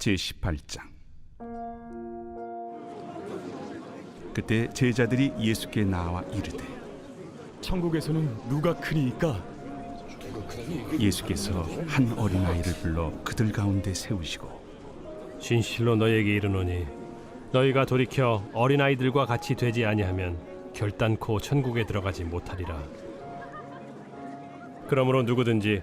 제 18장. 그때 제자들이 예수께 나와 이르되 천국에서는 누가 크니이까? 예수께서 한 어린아이를 불러 그들 가운데 세우시고 진실로 너희에게 이르노니 너희가 돌이켜 어린아이들과 같이 되지 아니하면 결단코 천국에 들어가지 못하리라. 그러므로 누구든지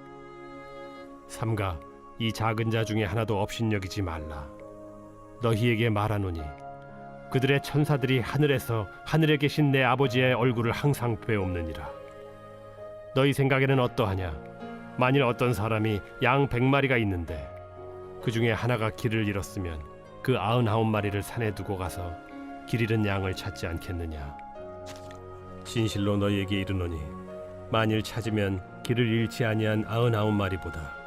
삼가 이 작은 자 중에 하나도 업신여기지 말라. 너희에게 말하노니 그들의 천사들이 하늘에서 하늘에 계신 내 아버지의 얼굴을 항상 배옵느니라. 너희 생각에는 어떠하냐? 만일 어떤 사람이 양 백마리가 있는데 그 중에 하나가 길을 잃었으면 그 아흔아홉 마리를 산에 두고 가서 길 잃은 양을 찾지 않겠느냐? 진실로 너희에게 이르노니 만일 찾으면 길을 잃지 아니한 아흔아홉 마리보다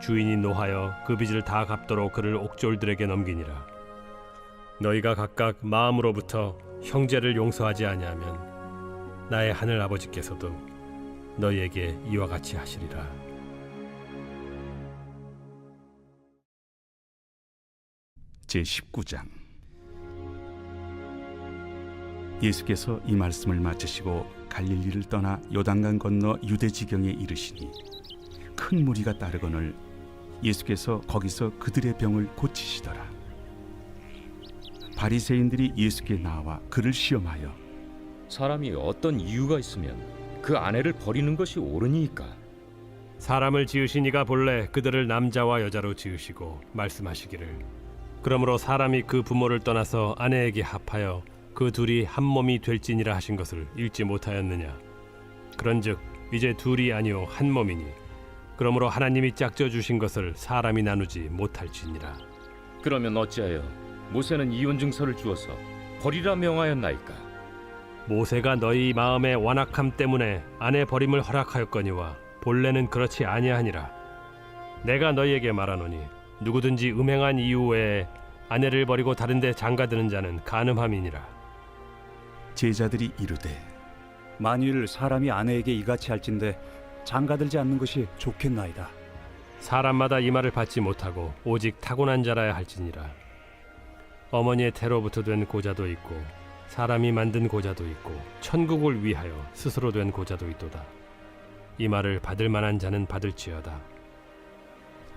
주인이 노하여 그 빚을 다 갚도록 그를 옥졸들에게 넘기니라 너희가 각각 마음으로부터 형제를 용서하지 아니하면 나의 하늘 아버지께서도 너희에게 이와 같이 하시리라. 제 19장 예수께서 이 말씀을 마치시고 갈릴리를 떠나 요단강 건너 유대 지경에 이르시니 큰 무리가 따르거늘 예수께서 거기서 그들의 병을 고치시더라. 바리새인들이 예수께 나와 그를 시험하여 사람이 어떤 이유가 있으면 그 아내를 버리는 것이 옳으니까. 사람을 지으신 이가 본래 그들을 남자와 여자로 지으시고 말씀하시기를. 그러므로 사람이 그 부모를 떠나서 아내에게 합하여 그 둘이 한 몸이 될지니라 하신 것을 읽지 못하였느냐. 그런즉 이제 둘이 아니요 한 몸이니 그러므로 하나님이 짝져 주신 것을 사람이 나누지 못할지니라 그러면 어찌하여 모세는 이혼 증서를 주어서 버리라 명하였나이까 모세가 너희 마음의 완악함 때문에 아내 버림을 허락하였거니와 본래는 그렇지 아니하니라. 내가 너희에게 말하노니 누구든지 음행한 이유 외에 아내를 버리고 다른데 장가드는 자는 간음함이니라. 제자들이 이르되 만일 사람이 아내에게 이같이 할진대 장가들지 않는 것이 좋겠나이다. 사람마다 이 말을 받지 못하고 오직 타고난 자라야 할지니라. 어머니의 태로부터 된 고자도 있고 사람이 만든 고자도 있고 천국을 위하여 스스로 된 고자도 있도다. 이 말을 받을 만한 자는 받을지어다.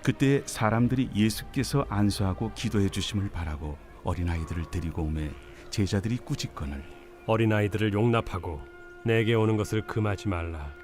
그때 사람들이 예수께서 안수하고 기도해 주심을 바라고 어린아이들을 데리고 오매 제자들이 꾸짖거늘 어린아이들을 용납하고 내게 오는 것을 금하지 말라.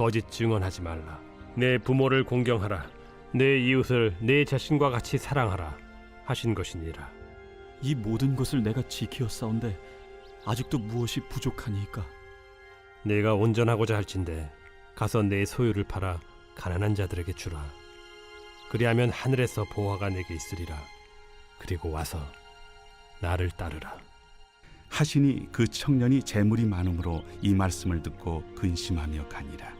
거짓 증언하지 말라. 내 부모를 공경하라. 내 이웃을 내 자신과 같이 사랑하라. 하신 것이니라. 이 모든 것을 내가 지키었사온데 아직도 무엇이 부족하니이까 내가 온전하고자 할진대 가서 내 소유를 팔아 가난한 자들에게 주라. 그리하면 하늘에서 보화가 내게 있으리라. 그리고 와서 나를 따르라. 하시니 그 청년이 재물이 많음으로 이 말씀을 듣고 근심하며 가니라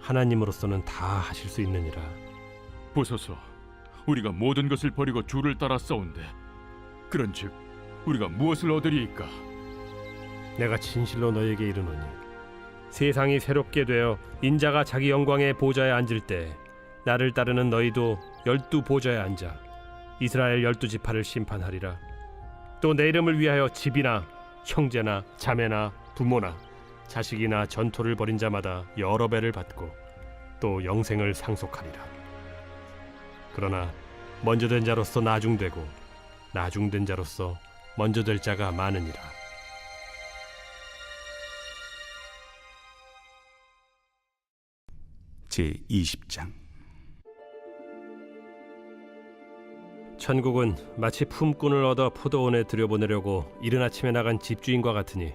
하나님으로서는 다 하실 수 있느니라. 보소서. 우리가 모든 것을 버리고 주를 따라 싸운데 그런즉 우리가 무엇을 얻으리이까? 내가 진실로 너에게 이르노니 세상이 새롭게 되어 인자가 자기 영광의 보좌에 앉을 때 나를 따르는 너희도 열두 보좌에 앉아 이스라엘 열두 지파를 심판하리라. 또 내 이름을 위하여 집이나 형제나 자매나 부모나 자식이나 전토를 벌인 자마다 여러 배를 받고 또 영생을 상속하리라. 그러나 먼저 된 자로서 나중되고 나중된 자로서 먼저 될 자가 많으니라. 제 20장. 천국은 마치 품꾼을 얻어 포도원에 들여보내려고 이른 아침에 나간 집주인과 같으니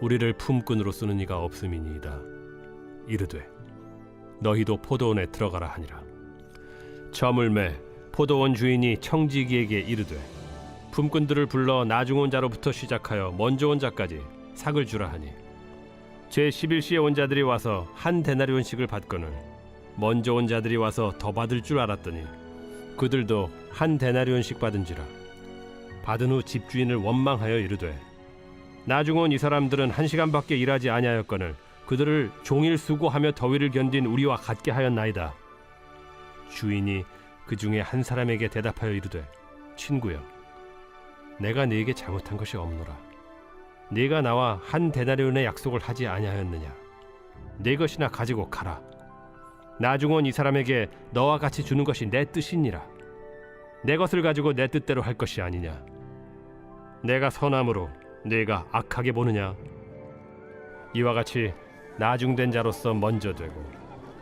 우리를 품꾼으로 쓰는 이가 없음이니이다. 이르되 너희도 포도원에 들어가라 하니라. 저물매 포도원 주인이 청지기에게 이르되 품꾼들을 불러 나중 온 자로부터 시작하여 먼저 온 자까지 삭을 주라 하니 제 11시에 온 자들이 와서 한 데나리온씩을 받거늘 먼저 온 자들이 와서 더 받을 줄 알았더니 그들도 한 데나리온씩 받은지라. 받은 후 집주인을 원망하여 이르되 나중 온이 사람들은 한 시간밖에 일하지 아니하였거늘 그들을 종일 수고하며 더위를 견딘 우리와 같게 하였나이다. 주인이 그 중에 한 사람에게 대답하여 이르되 친구여 내가 네게 잘못한 것이 없노라. 네가 나와 한 데나리온의 약속을 하지 아니하였느냐? 네 것이나 가지고 가라. 나중은 이 사람에게 너와 같이 주는 것이 내 뜻이니라. 내 것을 가지고 내 뜻대로 할 것이 아니냐. 내가 선함으로 네가 악하게 보느냐. 이와 같이 나중된 자로서 먼저 되고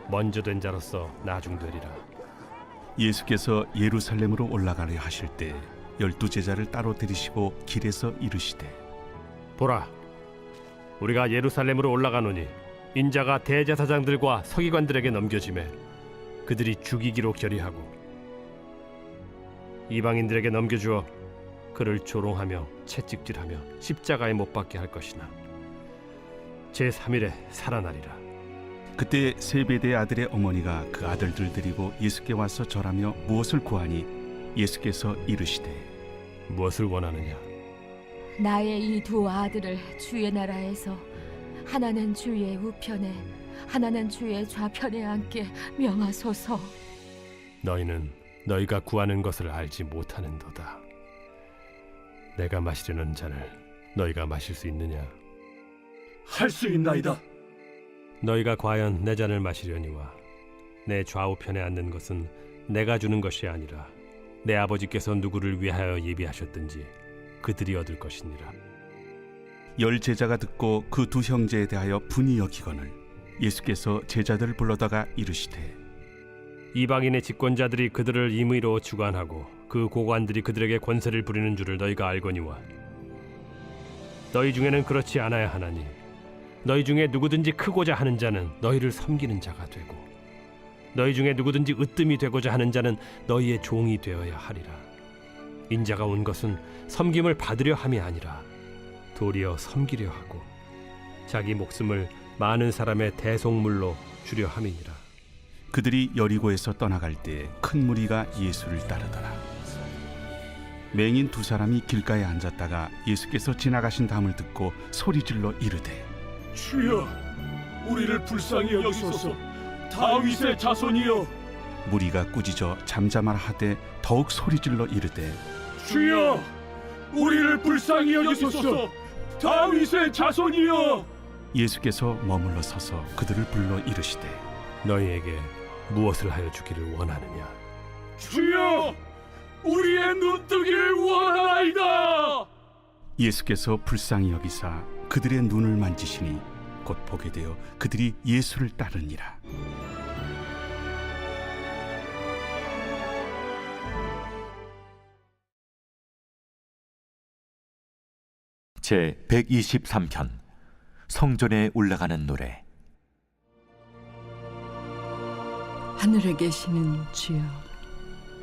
먼저 된 자로서 나중되리라. 예수께서 예루살렘으로 올라가려 하실 때 열두 제자를 따로 들이시고 길에서 이르시되 보라, 우리가 예루살렘으로 올라가노니 인자가 대제사장들과 서기관들에게 넘겨지매 그들이 죽이기로 결의하고 이방인들에게 넘겨주어 그를 조롱하며 채찍질하며 십자가에 못 박게 할 것이나 제 3일에 살아나리라. 그때 세베대의 아들의 어머니가 그 아들들 데리고 예수께 와서 절하며 무엇을 구하니 예수께서 이르시되 무엇을 원하느냐? 나의 이 두 아들을 주의 나라에서 하나는 주의 우편에 하나는 주의 좌편에 앉게 명하소서. 너희는 너희가 구하는 것을 알지 못하는도다. 내가 마시려는 잔을 너희가 마실 수 있느냐? 할 수 있나이다. 너희가 과연 내 잔을 마시려니와 내 좌우편에 앉는 것은 내가 주는 것이 아니라 내 아버지께서 누구를 위하여 예비하셨든지 그들이 얻을 것이니라. 열 제자가 듣고 그 두 형제에 대하여 분이 여기거늘 예수께서 제자들을 불러다가 이르시되 이방인의 집권자들이 그들을 임의로 주관하고 그 고관들이 그들에게 권세를 부리는 줄을 너희가 알거니와 너희 중에는 그렇지 않아야 하나니 너희 중에 누구든지 크고자 하는 자는 너희를 섬기는 자가 되고 너희 중에 누구든지 으뜸이 되고자 하는 자는 너희의 종이 되어야 하리라 인자가 온 것은 섬김을 받으려 함이 아니라 도리어 섬기려 하고 자기 목숨을 많은 사람의 대속물로 주려 함이니라 그들이 여리고에서 떠나갈 때 큰 무리가 예수를 따르더라. 맹인 두 사람이 길가에 앉았다가 예수께서 지나가신 다음을 듣고 소리질러 이르되 주여, 우리를 불쌍히 여기소서. 다윗의 자손이여, 무리가 꾸짖어 잠잠하라 하되 더욱 소리질러 이르되 주여, 우리를 불쌍히 여기소서. 다윗의 자손이여. 예수께서 머물러 서서 그들을 불러 이르시되 너희에게 무엇을 하여 주기를 원하느냐 주여, 우리의 눈뜨기를 원하나이다. 예수께서 불쌍히 여기사 그들의 눈을 만지시니 곧 보게 되어 그들이 예수를 따르니라. 제 123편 성전에 올라가는 노래 하늘에 계시는 주여,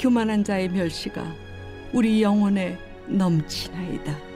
교만한 자의 멸시가 우리 영혼에 넘치나이다.